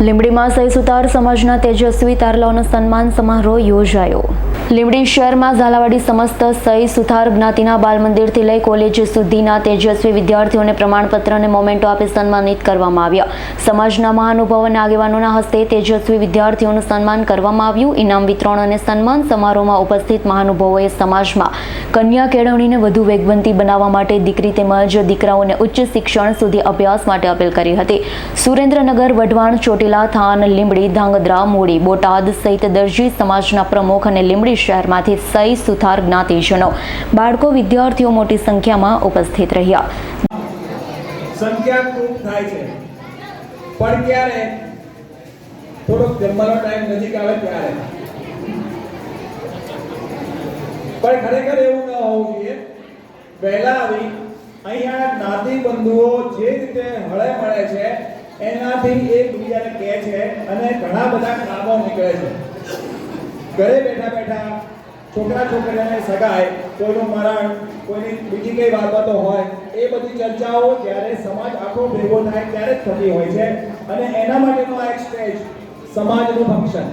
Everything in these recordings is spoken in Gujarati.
લીંબડીમાં સહી સુતાર સમાજના તેજસ્વી તારલાઓનો સન્માન સમારોહ યોજાયો. લીંબડી શહેરમાં ઝાલાવાડી સમસ્ત સહી સુથાર જ્ઞાતિના બાલ મંદિરથી લઈ કોલેજ સુધીના તેજસ્વી વિદ્યાર્થીઓને પ્રમાણપત્ર અને મોમેન્ટો આપી સન્માનિત કરવામાં આવ્યા. સમાજના મહાનુભાવ અને આગેવાનોના હસ્તે તેજસ્વી વિદ્યાર્થીઓનું સન્માન કરવામાં આવ્યું. ઇનામ વિતરણ અને સન્માન સમારોહમાં ઉપસ્થિત મહાનુભાવોએ સમાજમાં કન્યા કેળવણીને વધુ વેગવંતી બનાવવા માટે દીકરી તેમજ દીકરાઓને ઉચ્ચ શિક્ષણ સુધી અભ્યાસ માટે અપીલ કરી હતી. સુરેન્દ્રનગર, વઢવાણ ચોટીલા થાન લીંબડી ધાંગધ્રા મૂડી બોટાદ સહિત દરજી સમાજના પ્રમુખ અને લીંબડી શહેરમાંથી સહી સુથાર જ્ઞાતિજનો, બાળકો, વિદ્યાર્થીઓ મોટી સંખ્યામાં ઉપસ્થિત રહ્યા. સંખ્યા ખૂબ થાય છે. પણ ક્યારે? થોડોક જમવાનો ટાઈમ નજીક આવે ત્યારે. પણ ખરેખર એવું ન હોવું જોઈએ. વહેલા આવી અહીંયા જ્ઞાતિ બંધુઓ જે રીતે હળે મળે છે, એનાથી છે અને ઘણા બધા કામો નીકળે છે. ઘરે બેઠા બેઠા છોકરા છોકરીઓને સગાય કોઈનું મરણ, કોઈની બીજી કઈ બાબતો હોય, એ બધી ચર્ચાઓ જ્યારે સમાજ આખો ભેગો થાય ત્યારે જ થતી હોય છે. અને એના માટેનો આ એક સ્ટેજ સમાજનું ફંક્શન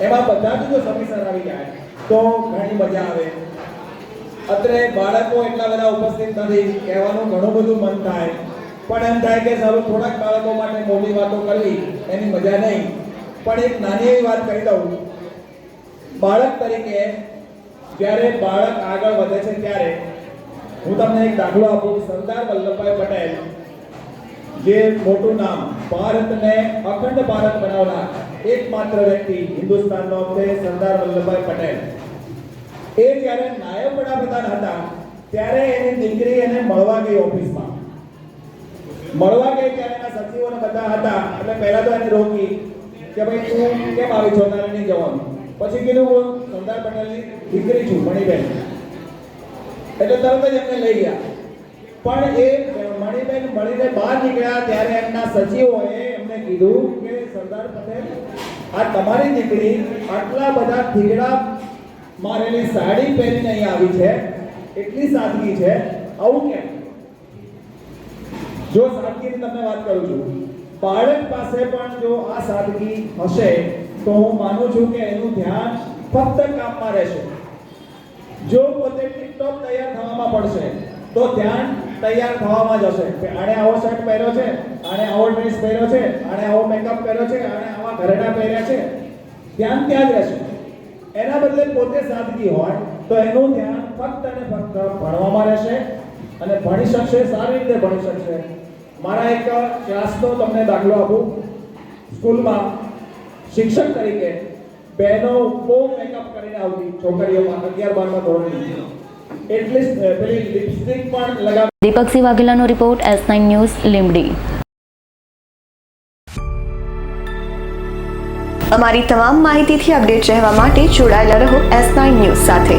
એમાં બધા જ જો સમીસર આવી જાય, તો ઘણી મજા આવે. અત્રે બાળકો એટલા બધા ઉપસ્થિત નથી, કહેવાનું ઘણું બધું મન થાય. પણ એમ થાય કે સારું, થોડાક બાળકો માટે મોટી વાતો કરવી, એની મજા નહીં. પણ એક નાની એવી વાત કહી દઉં. બાળક તરીકે જ્યારે બાળક આગળ વધે છે ત્યારે, હું તમને એક દાખલો આપું. સરદાર વલ્લભભાઈ પટેલ, જે મોટું નામ, ભારતને અખંડ ભારત બનાવનાર એકમાત્ર વ્યક્તિ હિન્દુસ્તાનનો છે સરદાર વલ્લભભાઈ પટેલ. એ જ્યારે નાયબ વડાપ્રધાન હતા, ત્યારે એની દીકરી એને મળવા ગઈ ઓફિસમાં. મળવા ગઈ ત્યારે એના સચિવોને બધા હતા. એટલે પહેલા તો એને રોકી કે ભાઈ તું કેમ આવી છો? તારે નહીં જવાનું. પછી કીધું હું સરદાર પટેલની દીકરી છું, મણિબેન. એટલે તરત જ એમને લઈ ગયા. પણ એ મણિબેન મળીને બહાર નીકળ્યા ત્યારે એમના સચિવોએ એમને કીધું કે, સરદાર પટેલ, આ તમારી દીકરી આટલા બધા થીગડા મારેલી સાડી પહેરીને અહીં આવી છે. એટલી સાદગી છે. આવું કેમ? જો સાદગીની તમને વાત કરું છું, બાળક પાસે પણ જો આ સાદગી હશે, તો હું માનું છું કે એનું ધ્યાન ફક્ત કામમાં રહેશે. જો પોતે ટિકટોક તૈયાર થવામાં પડશે, તો ધ્યાન તૈયાર થવામાં જ હશે કે આણે આવો શર્ટ પહેર્યો છે, આણે આવો ડ્રેસ પહેર્યો છે, આણે આવો મેકઅપ કર્યો છે, આણે આવા ઘરેણા પહેર્યા છે. ધ્યાન ત્યાં જ રહેશે. એના બદલે પોતે સાદગી હોય, તો એનું ધ્યાન ફક્ત અને ફક્ત ભણવામાં રહેશે અને ભણી શકશે સારી રીતે ભણી શકશે. મારા એક ક્લાસનો તમને દાખલો આપું. સ્કૂલમાં શિક્ષક તરીકે બહેનો બહુ મેકઅપ કરીને આવતી છોકરીઓમાં અગિયાર બારમાં ધોરણની એટલીસ્ટ પેલી લિપસ્ટિક પણ લગાવી Deepaksinh વાઘેલાનો report S nine news Limbdi અમારી તમામ માહિતીથી અપડેટ રહેવા માટે જોડાયેલા રહો એસ નાઇન ન્યૂઝ સાથે.